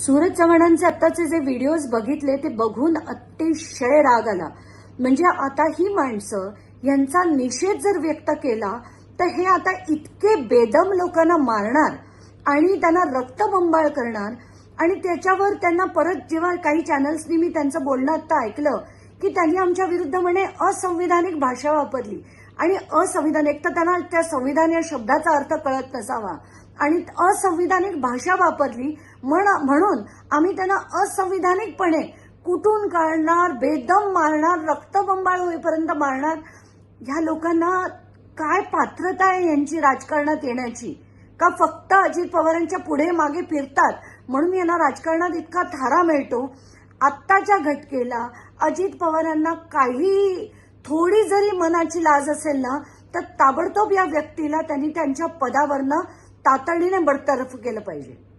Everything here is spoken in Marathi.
सूरज चव्हाणांचे आत्ताचे जे व्हिडिओज बघितले ते बघून अतिशय राग आला. म्हणजे आता ही माणसं यांचा निषेध जर व्यक्त केला तर हे आता इतके बेदम लोकांना मारणार आणि त्यांना रक्तबंबाळ करणार. आणि त्याच्यावर त्यांना परत जेव्हा काही चॅनल्सनी मी त्यांचं बोलणं आता ऐकलं की त्यांनी आमच्या विरुद्ध म्हणे असंविधानिक भाषा वापरली. आणि असंविधानिक तर त्यांना त्या संविधान या शब्दाचा अर्थ कळत नसावा. आणि असंविधानिक भाषा वापरली म्हण- म्हणून आम्ही त्यांना असंविधानिकपणे कुठून काढणार बेदम मारणार रक्तबंबाळ होईपर्यंत मारणार ह्या लोकांना काय पात्रता आहे यांची राजकारणात येण्याची? का फक्त अजित पवारांच्या पुढे मागे फिरतात? म्हणून यांना राजकारणात इतका थारा मिळतो. आत्ताच्या घटकेला अजित पवारांना काही थोडी जरी मनाची लाज असेल ना तर ताबडतोब या व्यक्तीला त्यांनी त्यांच्या पदावरनं तातडीने बडतर्फ केलं पाहिजे.